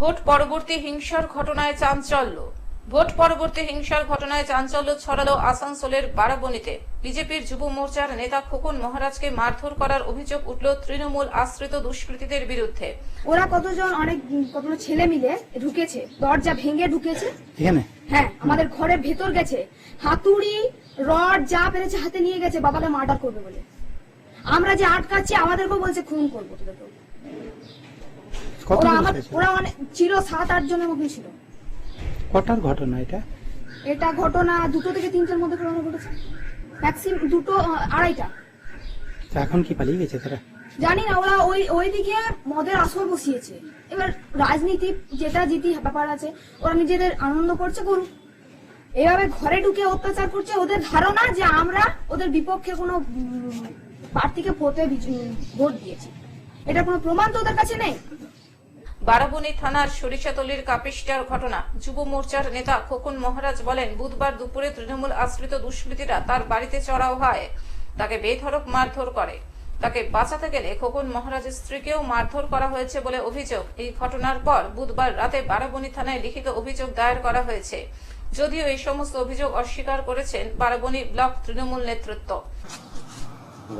Vote পরবর্তী হিংসার ঘটনায় চাঞ্চল্য। ভোট পরবর্তী হিংসার ঘটনায় চাঞ্চল্য ছড়ালো আসানসোলের বারাবণীতে। বিজেপির যুব মোর্চার নেতা খোকন মহারাজকে মারধর করার অভিযোগ উঠল তৃণমূল আশ্রিত দুষ্কৃতীদের বিরুদ্ধে। ওরা কতজন অনেক কতগুলো ছেলে মিলে ঢুকেছে? দরজা ভেঙে ঢুকেছে? এখানে? হ্যাঁ আমাদের ঘরের ভেতর গেছে। হাতুড়ি রড যা পেরেছে হাতে নিয়ে গেছে বাবাকে মার্ডার করবে বলে। আমরা যে আটকাচ্ছি আমাদেরকেও বলছে খুন করব তোদেরকেও। ওরা আমার ওরা অনেক ছিল সাত আট জনের মতন ছিল। কটার ঘটনা এটা? এটা ঘটনা দুটো থেকে তিনটের মধ্যে ঘটনা ঘটেছে। ম্যাক্সিমাম দুটো আড়াইটা। তা এখন কি পালিয়ে গেছে তারা? জানি না ওরা ওই ওইদিকে মদের আসর বসিয়েছে। এবার রাজনীতি যেটা জিতি ব্যাপার আছে ওরা নিজেদের আনন্দ করছে করুক। এভাবে ঘরে ঢুকে অত্যাচার করছে ওদের ধারণা যে আমরা ওদের বিপক্ষে কোনো প্রার্থীকে ভোটে ভোট দিয়েছি। এটা কোনো প্রমাণ তো ওদের কাছে নেই? বারাবণী থানার সরিষাতলির কাপিস্টার ঘটনা। যুব মোর্চার নেতা খোকন মহারাজ বলেন, বুধবার দুপুরে তৃণমূল আশ্রিত দুষ্কৃতীরা তার বাড়িতে চড়াও হয়। তাকে বেধড়ক মারধর করে। তাকে বাঁচাতে গেলে খোকন মহারাজের স্ত্রীকেও মারধর করা হয়েছে বলে অভিযোগ। এই ঘটনার পর বুধবার রাতে বারাবণী থানায় লিখিত অভিযোগ দায়ের করা হয়েছে। যদিও এই সমস্ত অভিযোগ অস্বীকার করেছেন বারাবণী ব্লক তৃণমূল নেতৃত্ব।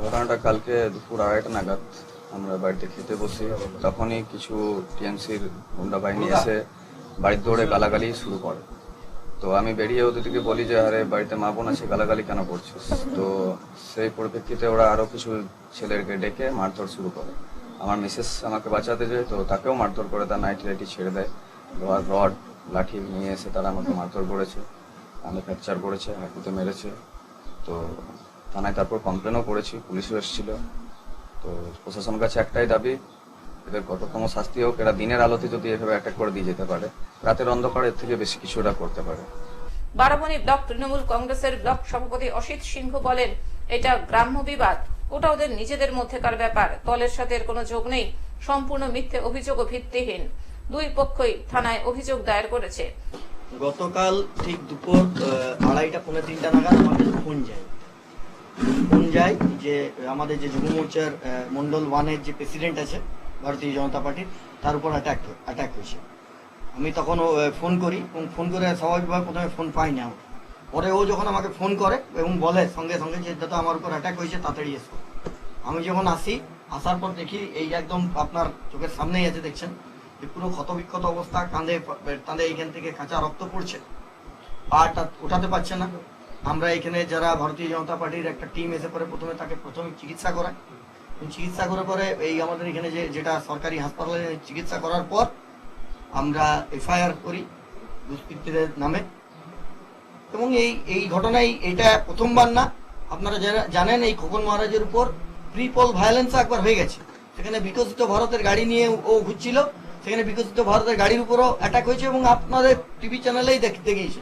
ঘটনাটা কালকে দুপুর আড়াইটা নাগাদ আমরা বাড়িতে খেতে বসি। তখনই কিছু টিএমসির গুন্ডা বাহিনী এসে বাড়ির দৌড়ে গালাগালি শুরু করে। তো আমি বেরিয়ে ওদেরকে বলি যে, আরে, বাড়িতে মা বোন আছে, গালাগালি কেন করছিস? তো সেই পরিপ্রেক্ষিতে ওরা আরও কিছু ছেলেকে ডেকে মারধর শুরু করে। আমার মিসেস আমাকে বাঁচাতে যায়, তো তাকেও মারধর করে তার নাইটি লাইটি ছেড়ে দেয়। লোহার রড, লাঠি নিয়ে এসে তারা আমাকে মারধর করেছে। আমি ফ্র্যাকচার করেছে, হাঁটুতে মেরেছে। তো থানায় তারপর কমপ্লেনও করেছি, পুলিশও এসেছিল। তো প্রশাসনের কাছে একটাই দাবি এদের কততম শাস্তি হোক এরা দিনের আলোতে যদি এভাবে অ্যাটাক করে দিয়ে যেতে পারে রাতের অন্ধকারে এর থেকে বেশি কিছু এরা করতে পারে। বারাবণী ব্লক তৃণমূল কংগ্রেসের ব্লক সভাপতি অসিত সিংহ বলেন এটা গ্রাম্য বিবাদ। ওটা ওদের নিজেদের মধ্যেকার ব্যাপার। দলের সাথে এর কোনো যোগ নেই। সম্পূর্ণ মিথ্যে অভিযোগ ও ভিত্তিহীন। দুই পক্ষই থানায় অভিযোগ দায়ের করেছে। গতকাল ঠিক দুপুর আড়াইটা পৌনে তিনটা নাগাদ আমাদের ফোন যায়। যায় যে আমাদের যে যুব মোর্চার মন্ডল ওয়ানের যে প্রেসিডেন্ট আছে, ভারতীয় জনতা পার্টির, তার উপর অ্যাটাক অ্যাটাক হয়েছে। আমি তখন ফোন করি এবং ফোন করে স্বাভাবিকভাবে প্রথমে ফোন পাই না। পরে ও যখন আমাকে ফোন করে এবং বলে সঙ্গে সঙ্গে যে দাদা আমার উপর অ্যাটাক হয়েছে, তাড়াতাড়ি এসো। আমি যখন আসি, আসার পর দেখি এই একদম আপনার চোখের সামনেই আছে, দেখছেন? যে পুরো ক্ষতবিক্ষত অবস্থা, কাঁধে কাঁধে এইখান থেকে কাঁচা রক্ত পড়ছে। পাটা উঠাতে পারছে না। আমরা এখানে যারা ভারতীয় জনতা পার্টির একটা টিম এসে পরে প্রথমে তাকে প্রথমে চিকিৎসা করায়। চিকিৎসা করার পরে এই আমাদের এখানে যে, যেটা সরকারি হাসপাতালে চিকিৎসা করার পর আমরা এফআইআর করি দুষ্কৃতীদের নামে। এবং এই এই ঘটনায় এটা প্রথমবার না, আপনারা যারা জানেন এই খোকন মহারাজের উপর প্রিপল ভায়োলেন্স একবার হয়ে গেছে। সেখানে বিকশিত ভারতের গাড়ি নিয়ে ও ঘুরছিল, সেখানে বিকশিত ভারতের গাড়ির উপরও অ্যাটাক হয়েছে এবং আপনাদের টিভি চ্যানেলেই দেখতে গিয়েছে।